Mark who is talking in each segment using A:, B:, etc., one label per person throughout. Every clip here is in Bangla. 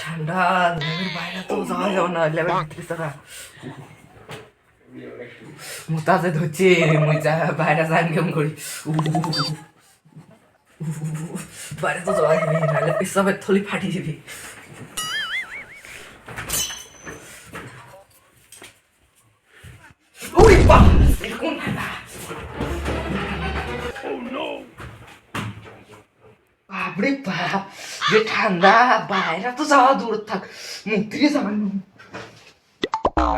A: ঠান্ডা বাইরে তো যাওয়া যাবে না থাকা মুতাতে ধরছে মুই যা বাইরে যাই কেমন করি বাইরে তো যাওয়া যাবে নাহলে পেশাবের থলি ফাটিয়ে দিবি বাপরে বাপ যে ঠান্ডা বাইরে তো যাওয়া দূর থাক মুক্তিরে যাবেন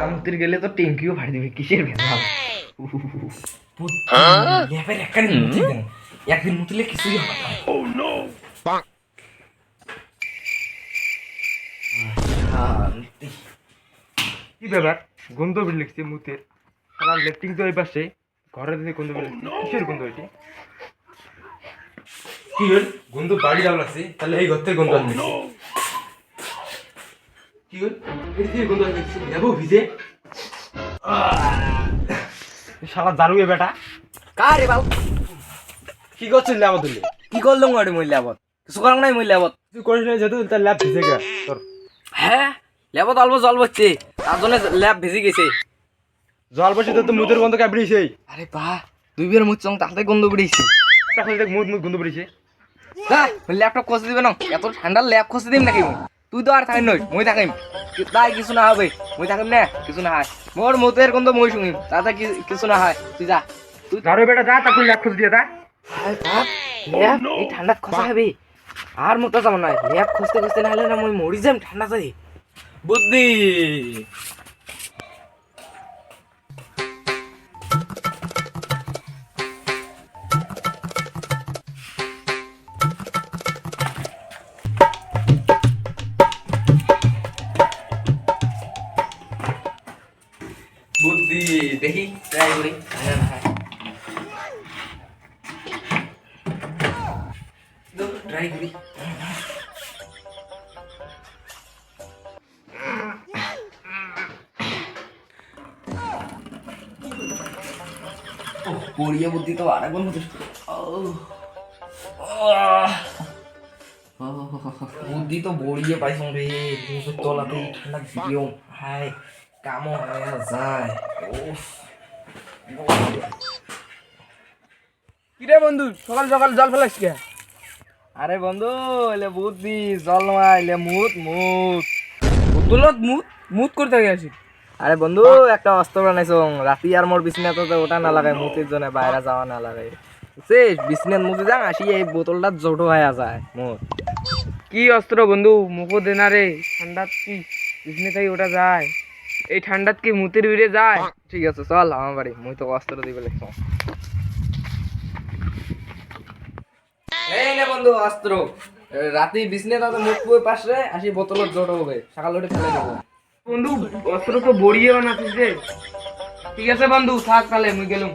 A: মুক্তির গেলে তো ট্যাঙ্কিও ফাড়ি দিবে কিসের ভেজাল লেপের একখানে মুতি দেন একদিন মুতলে কিছুই হবে না শান্তি
B: কি ব্যাপার গন্ধ বিল লিখছে মুতের লেফটিং তো এই পাশে ঘরে দিকে গন্ধ বিল কিসের গন্ধ হয়েছে কি হল? গন্ধ বাড়ি যাওয়া লাগছে। তাহলে এই ঘর থেকে গন্ধ আসছে কি হল? এই থেকে গন্ধ আসছে যাব ভিজে? শালা দারু এ বেটা।
A: কারে বাবু?
B: কি করছিস ল্যাব
A: কি করলাম গাড়ি মহিলা আবত কিছু করাম নাই মহিলা আবত
B: তুই করিস না যেহেতু তার ল্যাব ভিজে গা তোর।
A: হ্যাঁ? ল্যাবত অল্প জল বচ্ছে তার জন্য ল্যাব ভিজে গেছে।
B: জল বসে তো মুতের গন্ধ কাপড়িছে
A: আরে বাহ দুই বের মুচ্ছং তাতে গন্ধ বেরিয়েছে।
B: এখন দেখ মুত মুত গন্ধ বেরিয়েছে।
A: ল্যাপটপ খসে দিবে না? এত ঠান্ডা ল্যাব খসে দিম নাকি? তুই তো আর থাকিম নই মই থাকিম। তাই কিছু না হবে মই থাকিম না? কিছু না হয়। মোর মতের গন্ধ মই শুনিম তাতে কিছু না হয় তুই যা। তুই
B: দারু বেটা যা তাকে ল্যাব খুঁজ দিয়ে দা
A: এই ঠান্ডা খসা হবে। আর মতো যাব না ল্যাব খুঁজতে খুঁজতে না হলে না মই মরি যাম ঠান্ডাতে বুদ্ধি। বুদ্ধি, দেখি ট্রাই করি। হয় না হয় ট্রাই করি। পড়িয়ে বুদ্ধি তো আর একবার বুদ্ধি তো বড়িয়ে পাইছো রে। তলাতে ঠান্ডা ভিডিও হাই কামও হয়ে যায়
B: কিরে বন্ধু? সকাল সকাল জল ফেলাস কে?
A: আরে বন্ধু এলে বুদ্ধি জল মাইলে মুত মুত। বোতলত মুত মুত করতে গেছি আরে বন্ধু একটা অস্ত্র বানাইছো রাতি আর মোর বিছনাতে তো ওটা না লাগাই মুতির জন্য বাইরে যাওয়া না লাগাই বুঝছিস বিছনাত মুতি যাং আসি এই বোতলটা জোটো হয়ে যায় মোর
B: কি অস্ত্র বন্ধু? মুখো দেনা রে ঠান্ডাত কি? বিছনে থেকে ওটা যায়। এই ঠান্ডাত কি মুতির ভিড়ে যায়?
A: ঠিক আছে চল আমার বাড়ি। মুই তো অস্ত্র দিবে এই নে বন্ধু অস্ত্র। রাতে রাতি বিছনে তাতে মুখ পুয়ে পাশে আসি বোতলত জোটো হবে সকাল উঠে ফেলে দেবো
B: বন্ধু অস্ত্র তো বড়িয়ে বানাচ্ছিস যে ঠিক আছে বন্ধু থাক তাহলে মুই গেলুম।